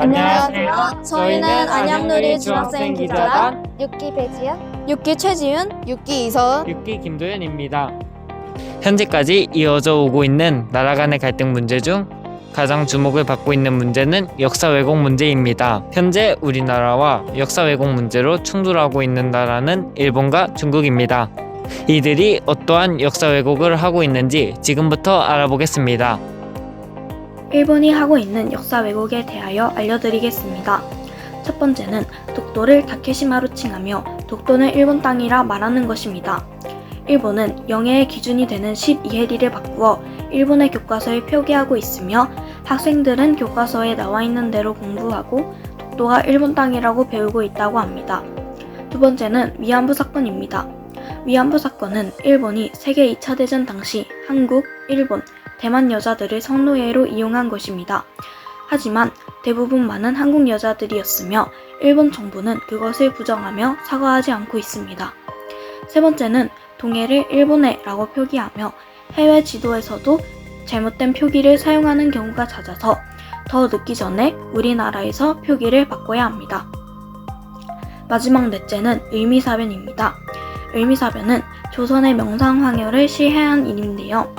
안녕하세요. 저희는 안양누리 중학생 기자단 6기 배지연 6기 최지윤 6기 이서은 6기 김도현입니다. 현재까지 이어져 오고 있는 나라 간의 갈등 문제 중 가장 주목을 받고 있는 문제는 역사 왜곡 문제입니다. 현재 우리나라와 역사 왜곡 문제로 충돌하고 있는 나라는 일본과 중국입니다. 이들이 어떠한 역사 왜곡을 하고 있는지 지금부터 알아보겠습니다. 일본이 하고 있는 역사 왜곡에 대하여 알려드리겠습니다. 첫 번째는 독도를 다케시마로 칭하며 독도는 일본 땅이라 말하는 것입니다. 일본은 영해의 기준이 되는 12해리를 바꾸어 일본의 교과서에 표기하고 있으며 학생들은 교과서에 나와 있는 대로 공부하고 독도가 일본 땅이라고 배우고 있다고 합니다. 두 번째는 위안부 사건입니다. 위안부 사건은 일본이 세계 2차 대전 당시 한국, 일본, 대만 여자들을 성노예로 이용한 것입니다. 하지만 대부분 많은 한국 여자들이었으며 일본 정부는 그것을 부정하며 사과하지 않고 있습니다. 세 번째는 동해를 일본해라고 표기하며 해외 지도에서도 잘못된 표기를 사용하는 경우가 잦아서 더 늦기 전에 우리나라에서 표기를 바꿔야 합니다. 마지막 넷째는 의미사변입니다. 의미사변은 조선의 명상황요를 시해한 일인데요.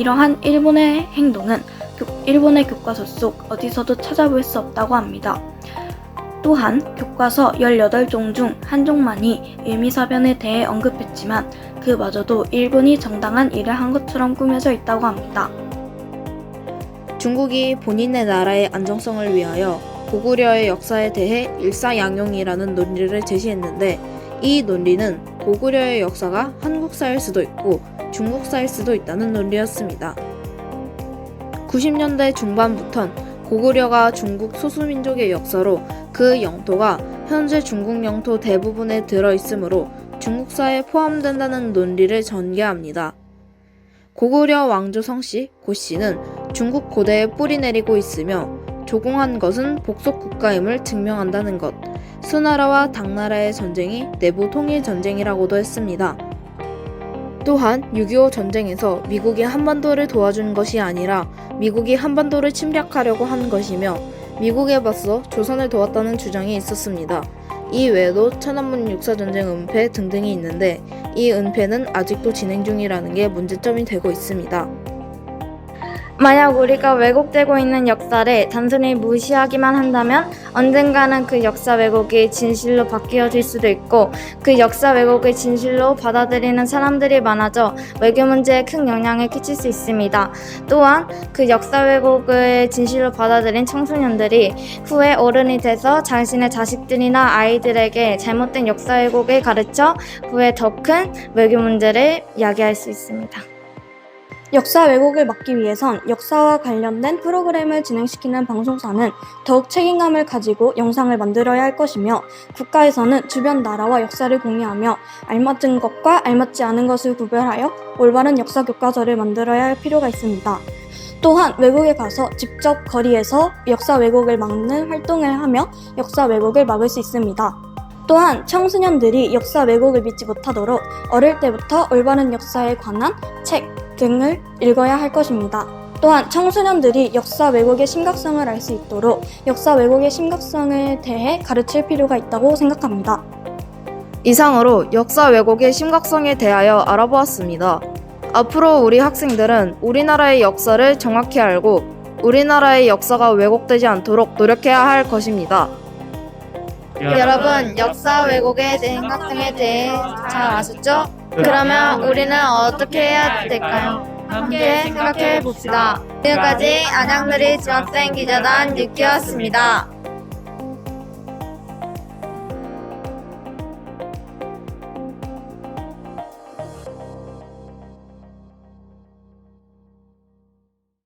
이러한 일본의 행동은 교- 일본의 교과서 속 어디서도 찾아볼 수 없다고 합니다. 또한 교과서 18종 중 한 종만이 의미사변에 대해 언급했지만 그마저도 일본이 정당한 일을 한 것처럼 꾸며져 있다고 합니다. 중국이 본인의 나라의 안정성을 위하여 고구려의 역사에 대해 일사양용이라는 논리를 제시했는데 이 논리는 고구려의 역사가 한국사일 수도 있고 중국사일 수도 있다는 논리였습니다. 90년대 중반부턴 고구려가 중국 소수민족의 역사로 그 영토가 현재 중국 영토 대부분에 들어있으므로 중국사에 포함된다는 논리를 전개합니다. 고구려 왕조 성씨 고씨는 중국 고대에 뿌리 내리고 있으며 조공한 것은 복속 국가임을 증명한다는 것. 수나라와 당나라의 전쟁이 내부 통일 전쟁이라고도 했습니다. 또한 6.25 전쟁에서 미국이 한반도를 도와준 것이 아니라 미국이 한반도를 침략하려고 한 것이며 미국에 맞서 조선을 도왔다는 주장이 있었습니다. 이 외에도 천안문 육사전쟁 은폐 등등이 있는데 이 은폐는 아직도 진행 중이라는 게 문제점이 되고 있습니다. 만약 우리가 왜곡되고 있는 역사를 단순히 무시하기만 한다면 언젠가는 그 역사 왜곡이 진실로 바뀌어질 수도 있고 그 역사 왜곡을 진실로 받아들이는 사람들이 많아져 외교 문제에 큰 영향을 끼칠 수 있습니다. 또한 그 역사 왜곡을 진실로 받아들인 청소년들이 후에 어른이 돼서 자신의 자식들이나 아이들에게 잘못된 역사 왜곡을 가르쳐 후에 더 큰 외교 문제를 야기할 수 있습니다. 역사 왜곡을 막기 위해선 역사와 관련된 프로그램을 진행시키는 방송사는 더욱 책임감을 가지고 영상을 만들어야 할 것이며 국가에서는 주변 나라와 역사를 공유하며 알맞은 것과 알맞지 않은 것을 구별하여 올바른 역사 교과서를 만들어야 할 필요가 있습니다. 또한 외국에 가서 직접 거리에서 역사 왜곡을 막는 활동을 하며 역사 왜곡을 막을 수 있습니다. 또한 청소년들이 역사 왜곡을 믿지 못하도록 어릴 때부터 올바른 역사에 관한 책, 등을 읽어야 할 것입니다. 또한 청소년들이 역사 왜곡의 심각성을 알 수 있도록 역사 왜곡의 심각성에 대해 가르칠 필요가 있다고 생각합니다. 이상으로 역사 왜곡의 심각성에 대하여 알아보았습니다. 앞으로 우리 학생들은 우리나라의 역사를 정확히 알고 우리나라의 역사가 왜곡되지 않도록 노력해야 할 것입니다. 여러분, 역사 왜곡의 심각성에 대해 잘 아셨죠? 그러면 우리는 어떻게 해야 될까요? 함께 생각해 봅시다. 지금까지 안양누리 중학생 기자단 6기였습니다.